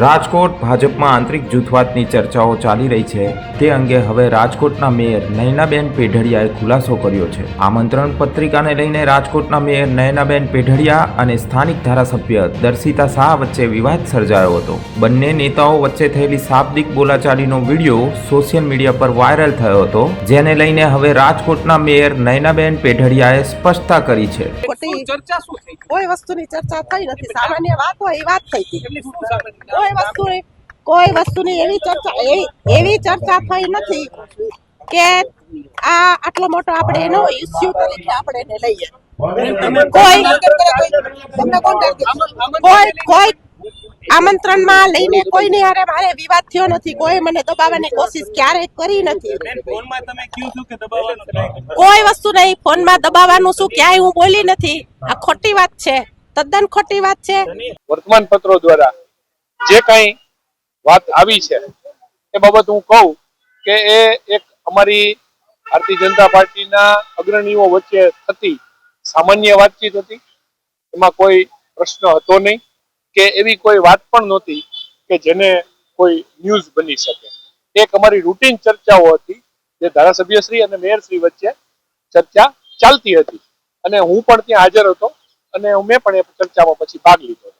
રાજકોટ ભાજપમાં આંતરિક જૂથવાદની ચર્ચાઓ ચાલી રહી છે. તે અંગે હવે રાજકોટના મેયર નયનાબેન પેઢડિયાએ ખુલાસો કર્યો છે. આમંત્રણ પત્રિકાને લઈને રાજકોટના મેયર નયનાબેન પેઢડિયા અને સ્થાનિક ધારાસભ્ય દર્શિતા શાહ વચ્ચે વિવાદ સર્જાયો હતો. બંને નેતાઓ વચ્ચે થયેલી શાબ્દિક બોલાચાલીનો વીડિયો સોશિયલ મીડિયા પર વાયરલ થયો હતો જેને લઈને હવે રાજકોટના મેયર નયનાબેન પેઢડિયાએ સ્પષ્ટતા કરી છે. ખોટી ચર્ચા શું થઈ? કોઈ વસ્તુની ચર્ચા થઈ નથી. સામાન્ય વાત હોય એ વાત થઈ કોઈ વસ્તુની કોઈ વસ્તુની એવી ચર્ચા એવી એવી ચર્ચા થઈ નથી કે આ આટલો મોટો આપણે એનો ઇસ્યુ તરીકે આપણે એને લઈએ. કોઈ તમને કોણ target? કોઈ કોઈ આમંત્રણમાં લઈને કોઈની હારે મારે વિવાદ થયો નથી કોઈ મને દબાવવાની કોશિશ ક્યારેય કરી નથી? કોઈ વસ્તુ નહીં ફોનમાં દબાવવાનું શું? ક્યાંય હું બોલી નથી. આ ખોટી વાત છે. તદ્દન ખોટી વાત છે. વર્તમાન પત્રો દ્વારા જે કઈ વાત આવી છે, એ બાબત હું કહું કે એ એક અમારી ભારતીય જનતા પાર્ટીના અગ્રણીઓ વચ્ચે થતી સામાન્ય વાતચીત હતી. એમાં કોઈ પ્રશ્ન હતો નહીં કે એવી કોઈ વાત પણ નહોતી કે જેને કોઈ ન્યૂઝ બની શકે. એક અમારી રૂટીન ચર્ચાઓ હતી, જે ધારાસભ્યશ્રી અને મેયરશ્રી વચ્ચે ચર્ચા ચાલતી હતી. અને હું પણ ત્યાં હાજર હતો અને મેં પણ એ ચર્ચામાં પછી ભાગ લીધો